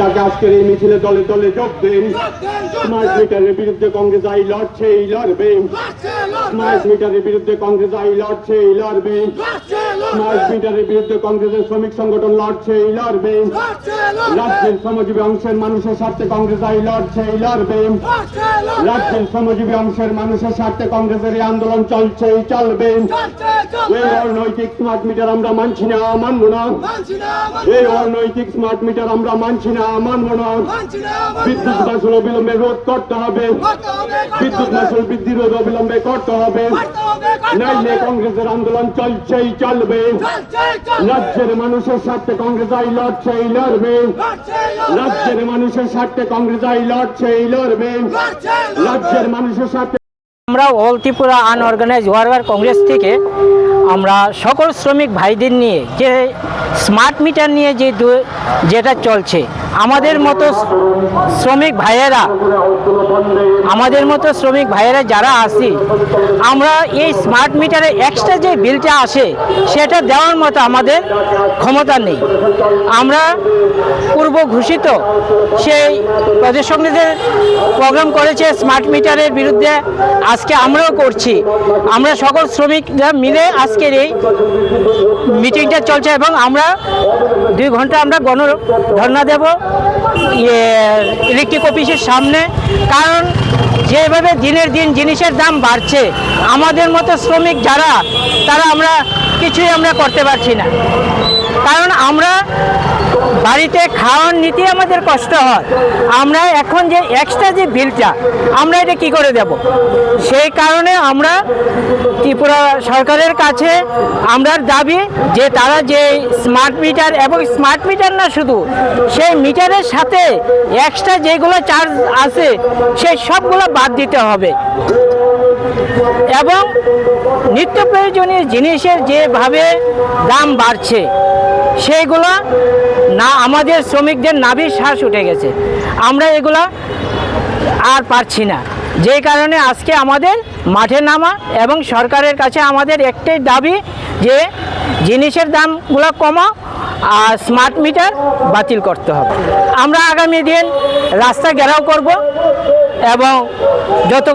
তাকে আজকের এই মিছিলে দলে দলে যোগ দিন। স্মার্ট মিটারের বিরুদ্ধে কংগ্রেস আই লড়ছে এই লড়বে। স্মার্ট মিটারের বিরুদ্ধে কংগ্রেস আই লড়ছে এই লড়বে। স্মার্ট মিটারের বিরুদ্ধে কংগ্রেসের শ্রমিক সংগঠন লড়ছে এই লড়বে। রাজ্যের শ্রমজীবী অংশের মানুষের স্বার্থে কংগ্রেস আই লড়ছে এই লড়বে। রাজ্যের শ্রমজীবী অংশের মানুষের স্বার্থে কংগ্রেসের এই আন্দোলন চলছে এই চলবে। এই অনৈতিক স্মার্ট মিটার আমরা মানছি না মানব না। এই অনৈতিক স্মার্ট মিটার আমরা মানছি না। মানব না বিদ্যুৎ মাসুল অবিলম্বে রোধ করতে হবে। বিদ্যুৎ মাসুল বৃদ্ধি রোধ অবিলম্বে করতে হবে। নাইলে কংগ্রেসের আন্দোলন চলছেই চলবে। রাজ্যের মানুষের স্বার্থে কংগ্রেস আই লড়ছে এই লড়বে। রাজ্যের মানুষের স্বার্থে কংগ্রেস আই লড়ছে এই লড়বে। রাজ্যের মানুষের স্বার্থে আমরা all Tripura unorganise worker Congress থেকে আমরা সকল শ্রমিক ভাইদের নিয়ে যে স্মার্ট মিটার নিয়ে যে যেটা চলছে আমাদের মতো শ্রমিক ভাইয়েরা, আমাদের মতো শ্রমিক ভাইয়েরা যারা আছি, আমরা এই স্মার্ট মিটারে এক্সট্রা যে বিলটা আসে, সেটা দেওয়ার মতো আমাদের ক্ষমতা নেই। আমরা পূর্ব ঘোষিত সেই প্রদেশ প্রোগ্রাম করেছে স্মার্ট মিটারের বিরুদ্ধে। আজকে আমরাও করছি। আমরা সকল শ্রমিকরা মিলে আজকের এই মিটিংটা চলছে এবং আমরা দুই ঘণ্টা আমরা গণ ধর্ণা দেব। ইলেকট্রিক অফিসের সামনে। কারণ যেভাবে দিনের দিন জিনিসের দাম বাড়ছে, আমাদের মতো শ্রমিক যারা, তারা আমরা কিছুই আমরা করতে পারছি না। বাড়িতে খাওয়ার নিতে আমাদের কষ্ট হয়। আমরা এখন যে এক্সট্রা যে বিলটা আমরা এটা কি করে দেব? সেই কারণে আমরা ত্রিপুরা সরকারের কাছে আমরা দাবি যে তারা যে স্মার্ট মিটার এবং স্মার্ট মিটার না শুধু, সেই মিটারের সাথে এক্সট্রা যেগুলো চার্জ আছে, সেই সবগুলো বাদ দিতে হবে। এবং নিত্য প্রয়োজনীয় জিনিসের যেভাবে দাম বাড়ছে, সেইগুলো না, আমাদের শ্রমিকদের নাভির শ্বাস উঠে গেছে। আমরা এগুলা আর পারছি না। যে কারণে আজকে আমাদের মাঠে নামা এবং সরকারের কাছে আমাদের একটাই দাবি যে জিনিসের দামগুলো কমা আর স্মার্ট মিটার বাতিল করতে হবে। আমরা আগামী দিন রাস্তা ঘেরাও করব এবং যত